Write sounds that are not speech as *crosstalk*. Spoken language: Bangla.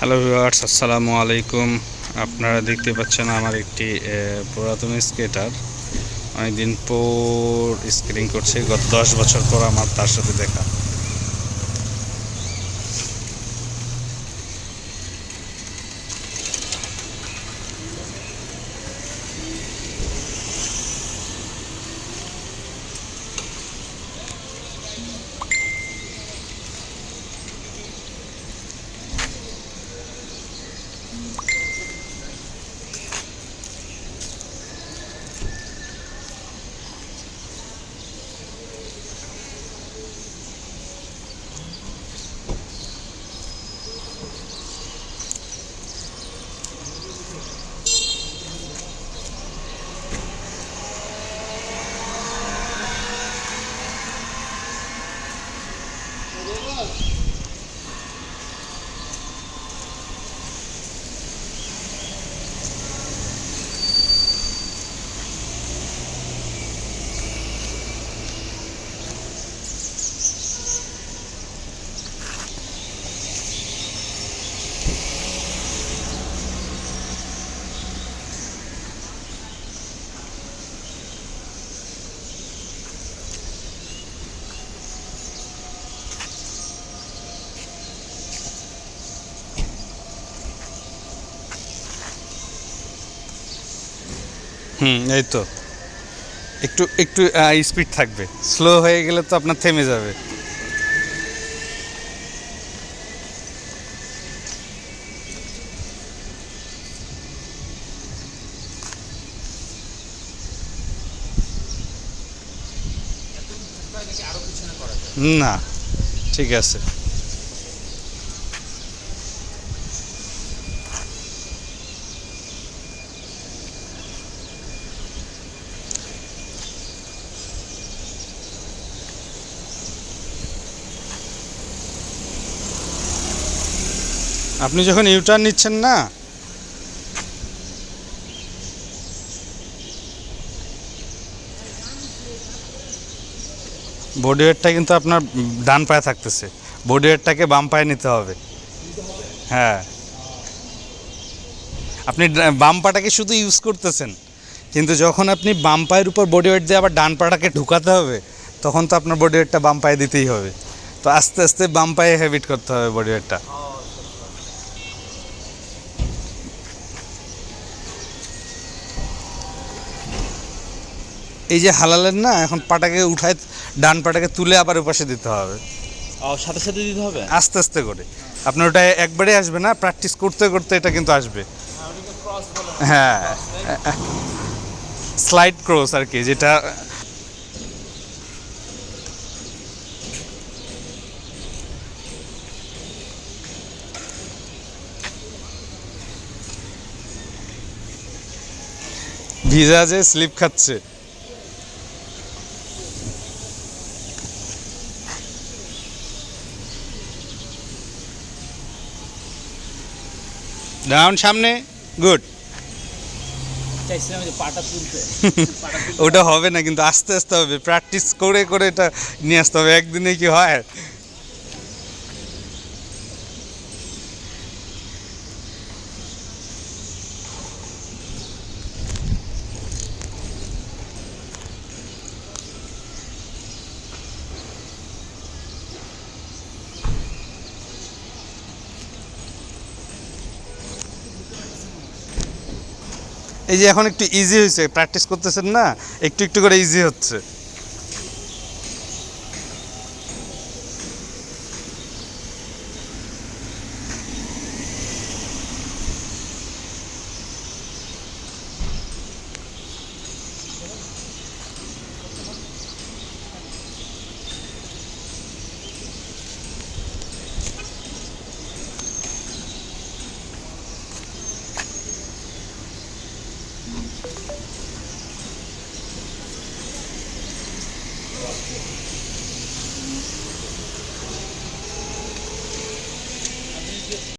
হ্যালো ভিউয়ার্স আসসালামু আলাইকুম আপনারা দেখতে পাচ্ছেন আমার একটি পুরাতন স্কেটার অনেকদিন পর স্কেটিং করছে, গত দশ বছর পর আমার তার সাথে দেখা। হুম, এই তো। একটু একটু স্পিড থাকবে। স্লো হয়ে গেলে তো আপনার থেমে যাবে। না, ঠিক আছে। আপনি যখন ইউটার্ন নিচ্ছেন না বডি ওয়েটটা কিন্তু আপনার ডান পায়ে থাকতেছে। বডি ওয়েটটাকে বাম পায়ে নিতে হবে। হ্যাঁ। আপনি বাম পাটাকে শুধু ইউজ করতেছেন। কিন্তু যখন আপনি বাম পায়ের উপর বডি ওয়েট দিয়ে আবার ডান পাটাকে ঢুকাতে হবে, তখন তো আপনার বডি ওয়েটটা বাম পায়ে দিতেই হবে। তো আস্তে আস্তে বাম পায়ে হ্যাবিট করতে হবে বডি ওয়েটটা এই যে হালালেন না এখন পাটাকে উঠায় ডান পাটাকে তুলে আবার ওপাশে দিতে হবে। সাথে সাথে দিতে হবে? আস্তে আস্তে করে। আপনার ওটা একবারে আসবে না প্র্যাকটিস করতে করতে এটা কিন্তু আসবে। হ্যাঁ। স্লাইড ক্রস আর কি যেটা ভিজা যে স্লিপ খাচ্ছে। ডাউন সামনে গুড। *laughs* ওটা হবে না কিন্তু আস্তে আস্তে হবে। প্র্যাকটিস করে করে এটা নিয়ে আসতে হবে। একদিনে কি হয়? এই যে এখন একটু ইজি হয়েছে প্র্যাকটিস করতেছেন না একটু একটু করে ইজি হচ্ছে।